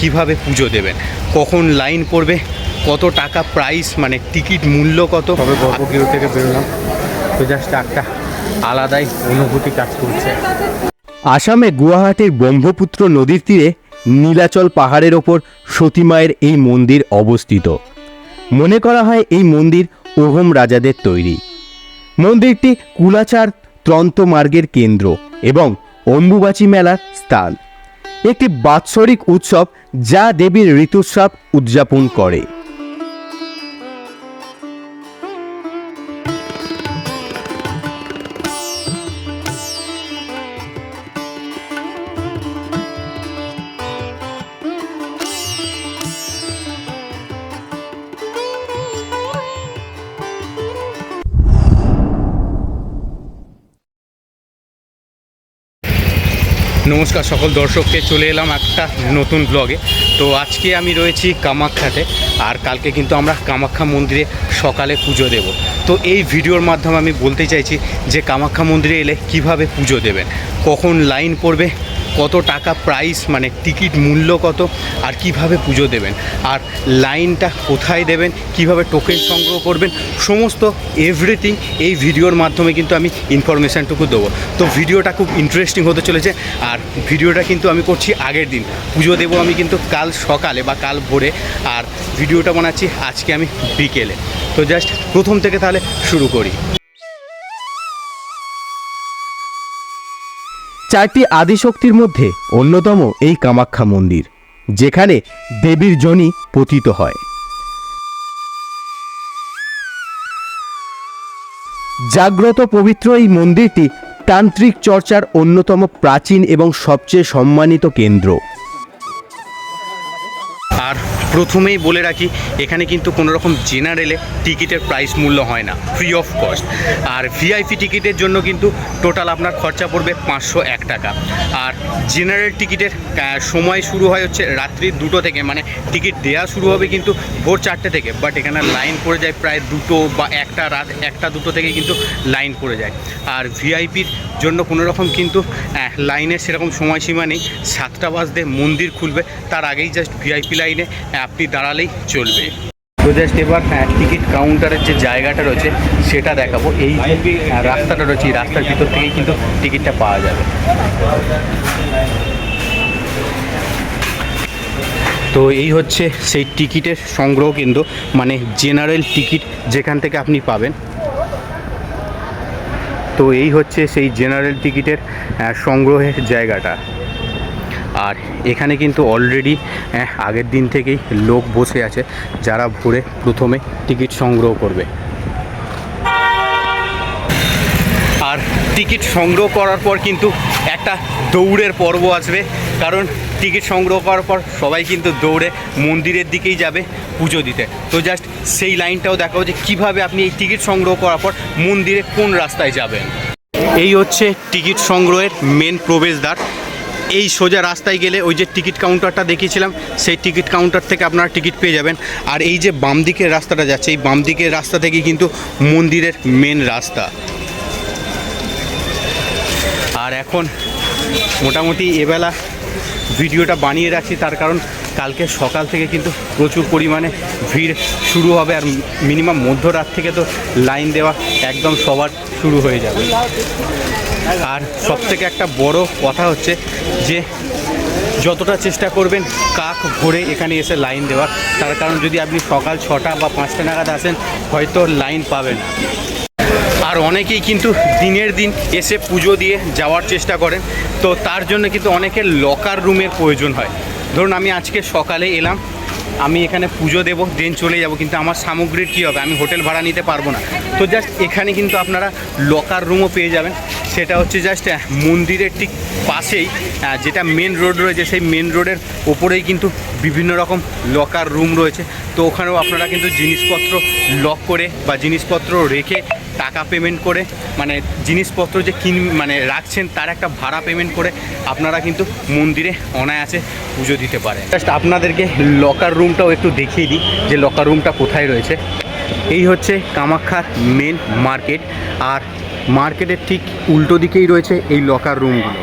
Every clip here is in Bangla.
কীভাবে পুজো দেবেন? কখন লাইন পড়বে? কত টাকা প্রাইস মানে টিকিট মূল্য কত? তবে গর্ভগৃহ থেকে বেরোলাম। তো জাস্ট একটা আলাদাই অনুভূতি কাজ করছে। আসামে গুয়াহাটির ব্রহ্মপুত্র নদীর তীরে নীলাচল পাহাড়ের ওপর সতীমায়ের এই মন্দির অবস্থিত। মনে করা হয় এই মন্দির ওহম রাজাদের তৈরি। মন্দিরটি কুলাচার ত্রন্তমার্গের কেন্দ্র এবং অম্বুবাচী মেলার স্থান। একটি বাৎসরিক উৎসব যা দেবীর ঋতুস্রাব উদযাপন করে। নমস্কার সকল দর্শককে, চলে এলাম একটা নতুন ব্লগে তো আজকে আমি রয়েছি কামাখ্যাতে, আর কালকে কিন্তু আমরা কামাখ্যা মন্দিরে সকালে পুজো দেব। তো এই ভিডিওর মাধ্যমে আমি বলতে চাইছি যে কামাখ্যা মন্দিরে এলে কীভাবে পুজো দেবেন, কখন লাইন পড়বে কত টাকা প্রাইস মানে টিকিট মূল্য কত, আর কীভাবে পুজো দেবেন, আর লাইনটা কোথায় দেবেন, কীভাবে টোকেন সংগ্রহ করবেন, সমস্ত এভরিথিং এই ভিডিওর মাধ্যমে কিন্তু আমি ইনফরমেশানটুকু দেবো। তো ভিডিওটা খুব ইন্টারেস্টিং হতে চলেছে, আর ভিডিওটা কিন্তু আমি করছি আগের দিন। পুজো দেবো আমি কিন্তু কাল সকালে বা কাল ভোরে, আর ভিডিওটা বানাচ্ছি আজকে আমি বিকেলে। তো জাস্ট প্রথম থেকে তাহলে শুরু করি। চারটি আদিশক্তির মধ্যে অন্যতম এই কামাখ্যা মন্দির, যেখানে দেবীর জনি পতিত হয়। জাগ্রত পবিত্র এই মন্দিরটি তান্ত্রিক চর্চার অন্যতম প্রাচীন এবং সবচেয়ে সম্মানিত কেন্দ্র। আর প্রথমেই বলে রাখি, এখানে কিন্তু কোনো রকম জেনারেলে টিকিটের প্রাইস মূল্য হয় না ফ্রি অফ কস্ট আর ভিআইপি টিকিটের জন্য কিন্তু টোটাল আপনার খরচা পড়বে পাঁচশো এক টাকা। আর জেনারেল টিকিটের সময় শুরু হয় হচ্ছে রাত্রি দুটো থেকে। মানে টিকিট দেওয়া শুরু হবে কিন্তু ভোর চারটে থেকে বাট এখানে লাইন পড়ে যায় প্রায় দুটো বা একটা রাত, একটা দুটো থেকে কিন্তু লাইন পড়ে যায়। আর ভিআইপির জন্য কোনো রকম কিন্তু লাইনের সেরকম সময়সীমা নেই। সাতটা বাজতে মন্দির খুলবে, তার আগেই জাস্ট ভিআইপি লাইনে আপনি দাঁড়ালেই চলবে। জাস্ট এবার টিকিট কাউন্টারের যে জায়গাটা রয়েছে, সেটা দেখাবো। এই যে রাস্তাটা রয়েছে, এই রাস্তার ভিতর থেকেই কিন্তু টিকিটটা পাওয়া যাবে। তো এই হচ্ছে সেই টিকিটের সংগ্রহ কেন্দ্র মানে জেনারেল টিকিট যেখান থেকে আপনি পাবেন। তো এই হচ্ছে সেই জেনারেল টিকিটের সংগ্রহের জায়গাটা। আর এখানে কিন্তু অলরেডি আগের দিন থেকেই লোক বসে আছে যারা ভোরে প্রথমে টিকিট সংগ্রহ করবে। আর টিকিট সংগ্রহ করার পর কিন্তু একটা দৌড়ের পর্ব আসবে, কারণ টিকিট সংগ্রহ করার পর সবাই কিন্তু দৌড়ে মন্দিরের দিকেই যাবে পুজো দিতে। তো জাস্ট সেই লাইনটাও দেখাবো যে কীভাবে আপনি এই টিকিট সংগ্রহ করার পর মন্দিরে কোন রাস্তায় যাবেন। এই হচ্ছে টিকিট সংগ্রহের মেন প্রবেশদ্বার। এই সোজা রাস্তায় গেলে ওই যে টিকিট কাউন্টারটা দেখিয়েছিলাম, সেই টিকিট কাউন্টার থেকে আপনারা টিকিট পেয়ে যাবেন। আর এই যে বাম দিকের রাস্তাটা যাচ্ছে, এই বাম দিকের রাস্তা থেকে কিন্তু মন্দিরের মেন রাস্তা। আর এখন মোটামুটি এবেলা ভিডিওটা বানিয়ে রাখছি, তার কারণ কালকে সকাল থেকে কিন্তু প্রচুর পরিমাণে ভিড় শুরু হবে আর মিনিমাম মধ্যরাত থেকে তো লাইন দেওয়া একদম সবার শুরু হয়ে যাবে। আর সব থেকে একটা বড় কথা হচ্ছে যে, যতটা চেষ্টা করবেন কাক ভরে এখানে এসে লাইন দেওয়ার, তার কারণ যদি আপনি সকাল ছটা বা পাঁচটা নাগাদ আসেন, হয়তো লাইন পাবেন আর অনেকেই কিন্তু দিনের দিন এসে পুজো দিয়ে যাওয়ার চেষ্টা করেন। তো তার জন্য কিন্তু অনেকের লকার রুমের প্রয়োজন হয়। ধরুন আমি আজকে সকালে এলাম, আমি এখানে পুজো দেবো দেন চলে যাব, কিন্তু আমার সামগ্রীর কী হবে? আমি হোটেল ভাড়া নিতে পারব না। তো জাস্ট এখানে কিন্তু আপনারা লকার রুমও পেয়ে যাবেন। সেটা হচ্ছে জাস্ট মন্দিরের ঠিক পাশেই যেটা মেন রোড রয়েছে, সেই মেন রোডের ওপরেই কিন্তু বিভিন্ন রকম লকার রুম রয়েছে। তো ওখানেও আপনারা কিন্তু জিনিসপত্র লক করে বা জিনিসপত্র রেখে টাকা পেমেন্ট করে মানে জিনিসপত্র যে কিন মানে রাখছেন, তার একটা ভাড়া পেমেন্ট করে আপনারা কিন্তু মন্দিরে অনায়াসে পুজো দিতে পারেন। জাস্ট আপনাদেরকে লকার রুমটাও একটু দেখিয়ে দিই, যে লকার রুমটা কোথায় রয়েছে। এই হচ্ছে কামাখ্যার মেন মার্কেট আর মার্কেটের ঠিক উল্টো দিকেই রয়েছে এই লকার রুমগুলো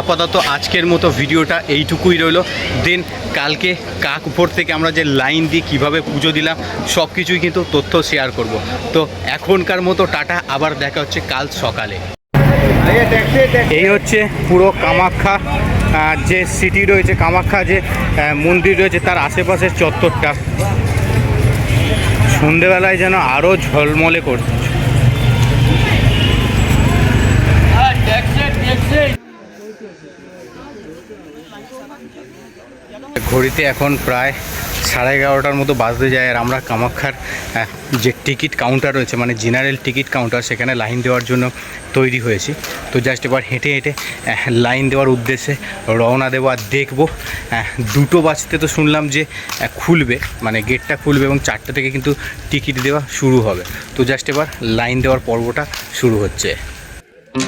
আপাতত আজকের মতো ভিডিওটা এইটুকুই রইল। দেন কালকে কাক উপর থেকে আমরা যে লাইন দিয়ে কীভাবে পুজো দিলাম সব কিছুই কিন্তু তথ্য শেয়ার করব। তো এখনকার মতো টাটা, আবার দেখা হচ্ছে কাল সকালে। এই হচ্ছে পুরো কামাখ্যা। যে সিটি রয়েছে, কামাখ্যা যে মন্দির রয়েছে, তার আশেপাশের চত্বরটা। সন্ধেবেলায় যেন আরও ঝলমলে করছে। ঘড়িতে এখন প্রায় সাড়ে এগারোটার মতো বাজতে যায় আর আমরা কামাখ্যার যে টিকিট কাউন্টার রয়েছে মানে জেনারেল টিকিট কাউন্টার সেখানে লাইন দেওয়ার জন্য তৈরি হয়েছি। তো জাস্ট এবার হেঁটে হেঁটে লাইন দেওয়ার উদ্দেশ্যে রওনা দেবো আর দেখব দুটো বাজতে তো শুনলাম যে খুলবে মানে গেটটা খুলবে এবং চারটে থেকে কিন্তু টিকিট দেওয়া শুরু হবে। তো জাস্ট এবার লাইন দেওয়ার পর্বটা শুরু হচ্ছে। তো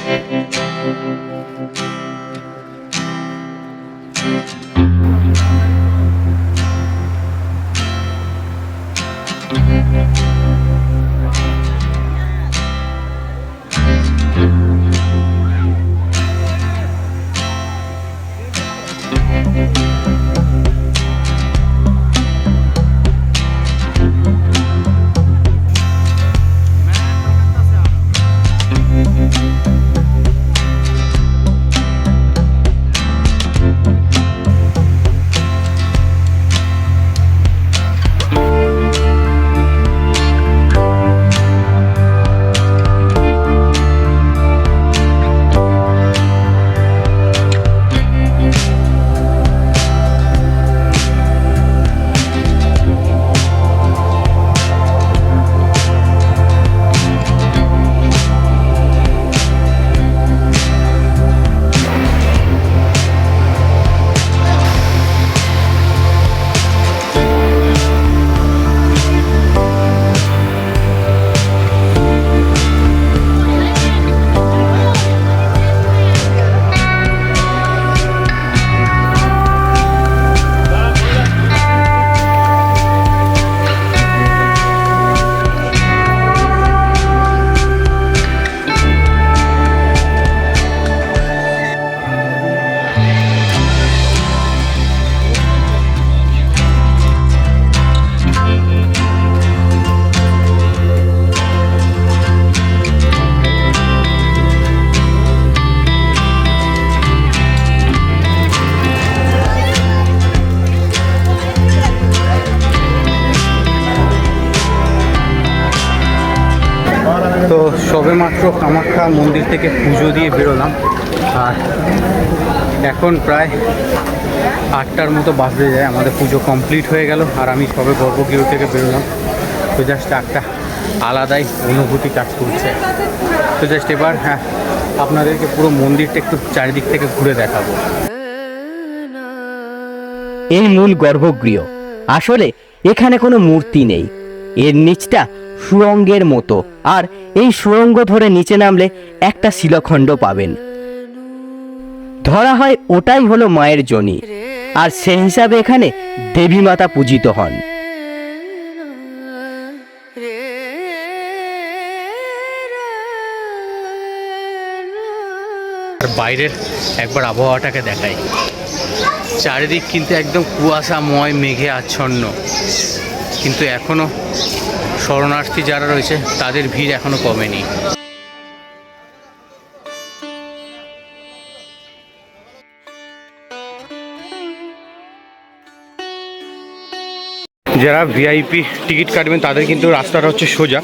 মন্দির থেকে পুজো দিয়ে বেরোলাম। আর এখন প্রায় আটটার মতো বাজতে যায়, আমাদের পুজো কমপ্লিট হয়ে গেল, আর আমি সবে গর্ভগৃহ থেকে বেরোলাম। তো জাস্ট একটা আলাদাই অনুভূতি কাজ করছে। তো জাস্ট এবার হ্যাঁ আপনাদেরকে পুরো মন্দিরটা একটু চারিদিক থেকে ঘুরে দেখাবো। এই মূল গর্ভগৃহ। আসলে এখানে কোনো মূর্তি নেই। এর নিচটা সুরঙ্গের মতো। আর এই সুরঙ্গ ধরে নিচে নামলে একটা শিলখণ্ড পাবেন। ধরা হয় ওটাই হলো মায়ের জনি। আর সেই হিসাবে এখানে দেবী মাতা পূজিত হন। বাইরের একবার আবহাওয়াটাকে দেখাই। চারিদিক কিন্তু একদম কুয়াশাময়, মেঘে আচ্ছন্ন। কিন্তু এখনও শরণার্থী যারা রয়েছে, তাদের ভিড় এখনও কমেনি। যারা ভিআইপি টিকিট কাটবেন, তাদের কিন্তু রাস্তাটা হচ্ছে সোজা।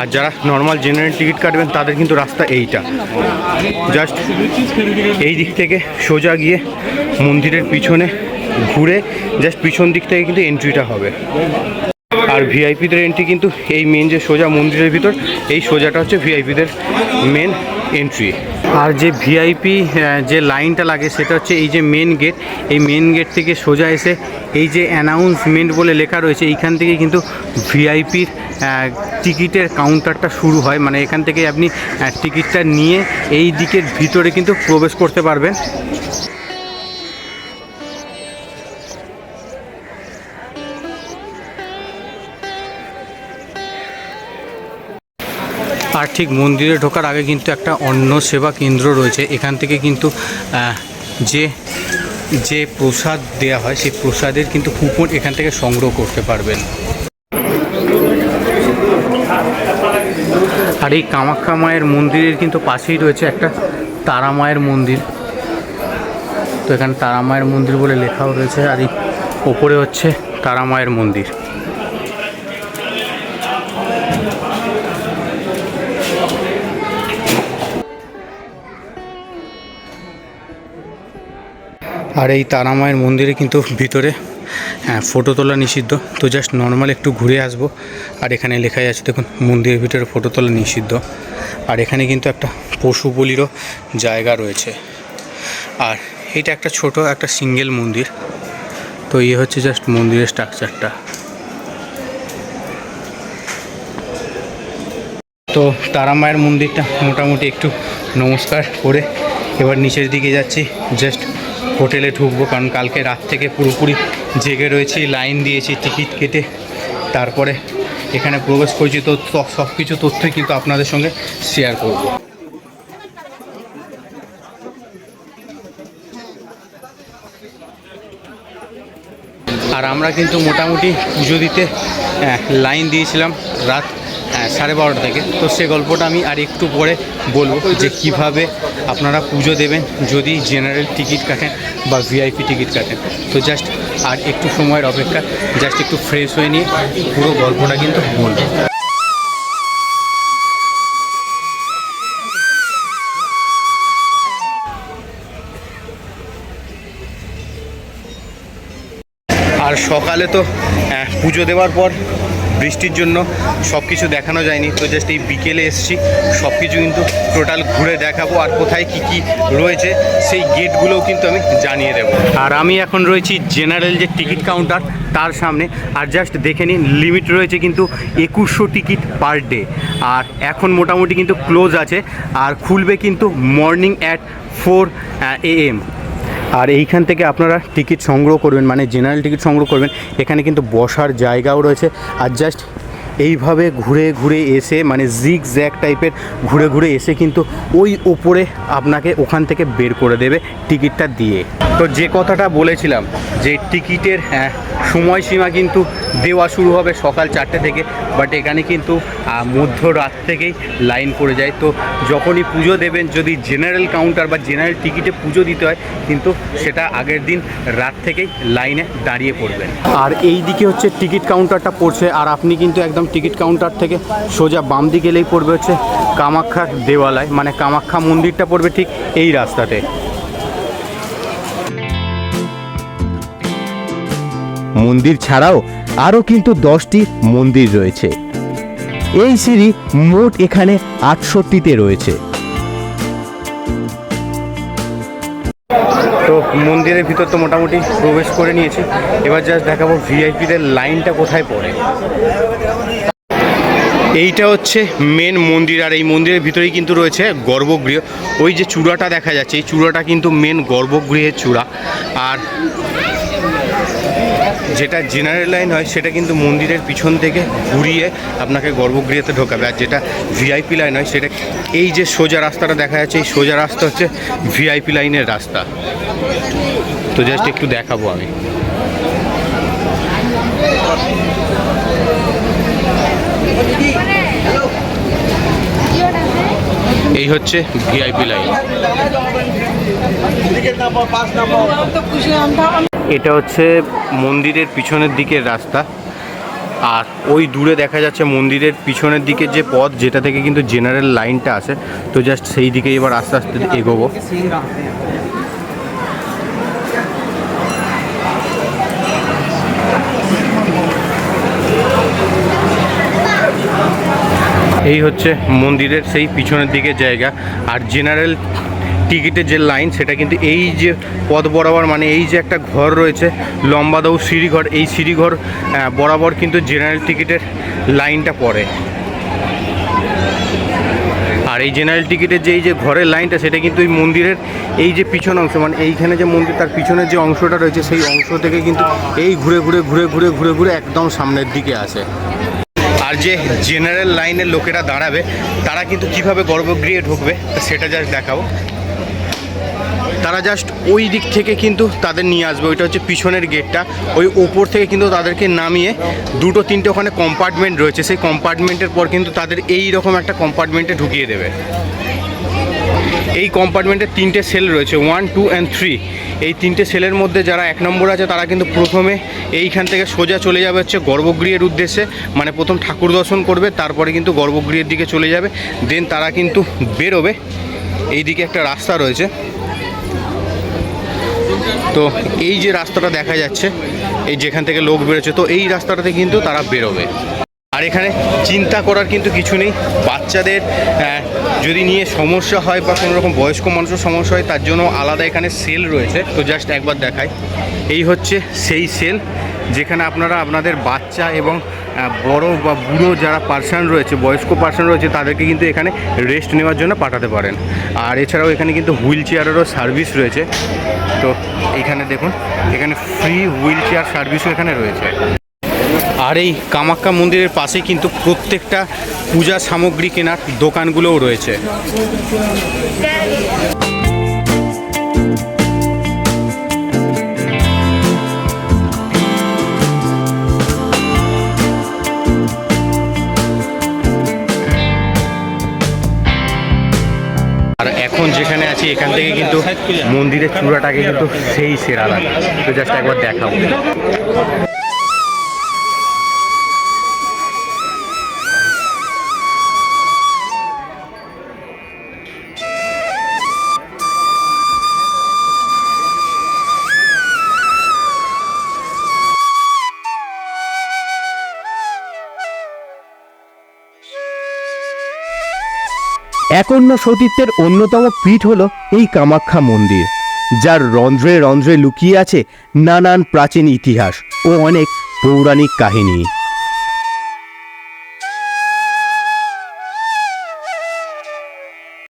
আর যারা নর্মাল জেনারেল টিকিট কাটবেন, তাদের কিন্তু রাস্তা এইটা। জাস্ট এই দিক থেকে সোজা গিয়ে মন্দিরের পিছনে ঘুরে জাস্ট পিছন দিক থেকে কিন্তু এন্ট্রিটা হবে। আর ভিআইপিদের এন্ট্রি কিন্তু এই মেন যে সোজা মন্দিরের ভিতর, এই সোজাটা হচ্ছে ভিআইপিদের মেন এন্ট্রি আর যে ভিআইপি যে লাইনটা লাগে সেটা হচ্ছে এই যে মেন গেট এই মেন গেট থেকে সোজা এসে এই যে অ্যানাউন্সমেন্ট বলে লেখা রয়েছে, এইখান থেকে কিন্তু ভিআইপির টিকিটের কাউন্টারটা শুরু হয়। মানে এখান থেকে আপনি টিকিটটা নিয়ে এই দিকের ভিতরে কিন্তু প্রবেশ করতে পারবেন। আর ঠিক মন্দিরে ঢোকার আগে কিন্তু একটা অন্ন সেবা কেন্দ্র রয়েছে। এখান থেকে কিন্তু যে যে প্রসাদ দেওয়া হয়, সেই প্রসাদের কিন্তু কুপন এখান থেকে সংগ্রহ করতে পারবেন। আর এই কামাখ্যা মায়ের মন্দিরের কিন্তু পাশেই রয়েছে একটা তারা মায়ের মন্দির। তো এখানে তারা মায়ের মন্দির বলে লেখাও রয়েছে। আর এই ওপরে হচ্ছে তারা মায়ের মন্দির। আর এই তারা মায়ের মন্দিরে কিন্তু ভিতরে হ্যাঁ ফটো তোলা নিষিদ্ধ। তো জাস্ট নর্মাল একটু ঘুরে আসব। আর এখানে লেখাই আছে, দেখুন, মন্দিরের ভিতরে ফটো তোলা নিষিদ্ধ। আর এখানে কিন্তু একটা পশু বলিরও জায়গা রয়েছে। আর এটা একটা ছোট, একটা সিঙ্গেল মন্দির। তো ইয়ে হচ্ছে জাস্ট মন্দিরের স্ট্রাকচারটা তো তারা মায়ের মন্দিরটা মোটামুটি একটু নমস্কার করে এবার নিচের দিকে যাচ্ছি। জাস্ট হোটেলে ঢুকবো, কারণ কালকে রাত থেকে পুরোপুরি জেগে রয়েছি, লাইন দিয়েছি, টিকিট কেটে তারপরে এখানে প্রবেশ করছি। তো সব কিছু তথ্যই কিন্তু আপনাদের সঙ্গে শেয়ার করব। আর আমরা কিন্তু মোটামুটি পুজো দিতে লাইন দিয়েছিলাম। রাত সাড়ে বারোটা থেকে। তো সে গল্পটা আমি আর একটু পরে বলব যে কীভাবে আপনারা পুজো দেবেন যদি জেনারেল টিকিট কাটেন বা ভিআইপি টিকিট কাটেন। তো জাস্ট আর একটু সময়ের অপেক্ষা জাস্ট একটু ফ্রেশ হয়ে নিয়ে পুরো গল্পটা কিন্তু বলব। আর সকালে তো পুজো দেওয়ার পর বৃষ্টির জন্য সব কিছু দেখানো যায়নি। তো জাস্ট এই বিকেলে এসছি। সব কিছু কিন্তু টোটাল ঘুরে দেখাবো আর কোথায় কি কি রয়েছে, সেই গেটগুলোও কিন্তু আমি জানিয়ে দেবো। আর আমি এখন রয়েছি জেনারেল যে টিকিট কাউন্টার তার সামনে। আর জাস্ট দেখে নিন লিমিট রয়েছে কিন্তু একুশশো টিকিট পার ডে আর এখন মোটামুটি কিন্তু ক্লোজ আছে। আর খুলবে কিন্তু morning at four A M আর এইখান থেকে আপনারা টিকিট সংগ্রহ করবেন মানে জেনারেল টিকিট সংগ্রহ করবেন। এখানে কিন্তু বসার জায়গাও রয়েছে। আর জাস্ট এইভাবে ঘুরে ঘুরে এসে মানে জিগ জ্যাক টাইপের ঘুরে ঘুরে এসে কিন্তু ওই ওপরে আপনাকে ওখান থেকে বের করে দেবে টিকিটটা দিয়ে। তো যে কথাটা বলেছিলাম যে টিকিটের আহ, সময়সীমা কিন্তু দেওয়া শুরু হবে সকাল চারটে থেকে বাট এখানে কিন্তু মধ্যরাত থেকেই লাইন পড়ে যায়। তো যখনই পুজো দেবেন যদি জেনারেল কাউন্টার বা জেনারেল টিকিটে পুজো দিতে হয় কিন্তু সেটা আগের দিন রাত থেকেই লাইনে দাঁড়িয়ে পড়বেন। আর এই দিকে হচ্ছে টিকিট কাউন্টারটা পড়ছে আর আপনি কিন্তু একদম টিকিট কাউন্টার থেকে সোজা বাম দিকে গেলেই পড়বে হচ্ছে কামাখ্যার দেওয়ালয় মানে কামাখ্যা মন্দিরটা পড়বে ঠিক এই রাস্তাতে। মন্দির ছাড়াও আরও কিন্তু দশটি মন্দির রয়েছে। এই সিঁড়ি মোট এখানে আটষট্টিতে রয়েছে। তো মন্দিরের ভিতর তো মোটামুটি প্রবেশ করে নিয়েছি। এবার জাস্ট দেখাবো ভিআইপিদের লাইনটা কোথায় পড়ে। এইটা হচ্ছে মেন মন্দির আর এই মন্দিরের ভিতরেই কিন্তু রয়েছে গর্ভগৃহ। ওই যে চূড়াটা দেখা যাচ্ছে, এই চূড়াটা কিন্তু মেন গর্ভগৃহের চূড়া। আর যেটা জেনারেল লাইন হয় সেটা কিন্তু মন্দিরের পিছন থেকে ঘুরিয়ে আপনাকে গর্ভগৃহতে ঢোকাবে। আর যেটা ভিআইপি লাইন হয় সেটা এই যে সোজা রাস্তাটা দেখা যাচ্ছে এই সোজা রাস্তা হচ্ছে ভিআইপি লাইনের রাস্তা। তো জাস্ট একটু দেখাবো আমি। এই হচ্ছে ভিআইপি লাইন এটা হচ্ছে মন্দিরের পিছনের দিকের রাস্তা। আর ওই দূরে দেখা যাচ্ছে মন্দিরের পিছনের দিকে যে পথ, যেটা থেকে কিন্তু জেনারেল লাইনটা আছে, তো জাস্ট সেই দিকে এবার আস্তে আস্তে এগোবো। এই হচ্ছে মন্দিরের সেই পিছনের দিকে জায়গা। আর জেনারেল টিকিটের যে লাইন, সেটা কিন্তু এই যে পথ বরাবর মানে এই যে একটা ঘর রয়েছে লম্বা দৌ সিঁড়িঘর, এই সিঁড়িঘর বরাবর কিন্তু জেনারেল টিকিটের লাইনটা পড়ে। আর এই জেনারেল টিকিটের যে এই যে ঘরের লাইনটা, সেটা কিন্তু এই মন্দিরের এই যে পিছন অংশ মানে এইখানে যে মন্দির, তার পিছনের যে অংশটা রয়েছে, সেই অংশ থেকে কিন্তু এই ঘুরে ঘুরে ঘুরে ঘুরে ঘুরে ঘুরে একদম সামনের দিকে আসে। আর যে জেনারেল লাইনের লোকেরা দাঁড়াবে, তারা কিন্তু কীভাবে গর্ভগৃহে ঢুকবে, সেটা জাস্ট দেখাবো। তারা জাস্ট ওই দিক থেকে কিন্তু তাদের নিয়ে আসবে। ওইটা হচ্ছে পিছনের গেটটা ওই ওপর থেকে কিন্তু তাদেরকে নামিয়ে দুটো, তিনটে ওখানে কম্পার্টমেন্ট রয়েছে। সেই কম্পার্টমেন্টের পর কিন্তু তাদের এই রকম একটা কম্পার্টমেন্টে ঢুকিয়ে দেবে। এই কম্পার্টমেন্টে তিনটে সেল রয়েছে। ওয়ান টু অ্যান্ড থ্রি এই তিনটে সেলের মধ্যে যারা এক নম্বর আছে, তারা কিন্তু প্রথমে এইখান থেকে সোজা চলে যাবে হচ্ছে গর্ভগৃহের উদ্দেশ্যে। মানে প্রথম ঠাকুর দর্শন করবে, তারপরে কিন্তু গর্ভগৃহের দিকে চলে যাবে। দেন তারা কিন্তু বেরোবে। এই দিকে একটা রাস্তা রয়েছে। তো এই যে রাস্তাটা দেখা যাচ্ছে, এই যেখান থেকে লোক বেরোচ্ছে, তো এই রাস্তাটাতে কিন্তু তারা বেরোবে। আর এখানে চিন্তা করার কিন্তু কিছু নেই। বাচ্চাদের যদি নিয়ে সমস্যা হয় বা কোনো রকম বয়স্ক মানুষের সমস্যা হয়, তার জন্য আলাদা এখানে সেল রয়েছে। তো জাস্ট একবার দেখাই। এই হচ্ছে সেই সেল যেখানে আপনারা আপনাদের বাচ্চা এবং বড় বা বুড়ো যারা পার্সন রয়েছে, বয়স্ক পার্সন রয়েছে, তাদেরকে কিন্তু এখানে রেস্ট নেওয়ার জন্য পাঠাতে পারেন। আর এছাড়াও এখানে কিন্তু হুইল চেয়ারেরও সার্ভিস রয়েছে। তো এখানে দেখুন, এখানে ফ্রি হুইল চেয়ার সার্ভিসও এখানে রয়েছে। আর এই কামাখ্যা মন্দিরের পাশে কিন্তু প্রত্যেকটা পূজা সামগ্রী কেনার দোকানগুলোও রয়েছে। এখান থেকে কিন্তু মন্দিরের চূড়াটাকে কিন্তু সেই সেরা লাগে। তো জাস্ট একবার দেখাবো একন্য সতীত্বের অন্যতম পীঠ হল এই কামাখ্যা মন্দির, যার রন্ধ্রে রন্ধ্রে লুকিয়ে আছে নানান প্রাচীন ইতিহাস ও অনেক পৌরাণিক কাহিনী।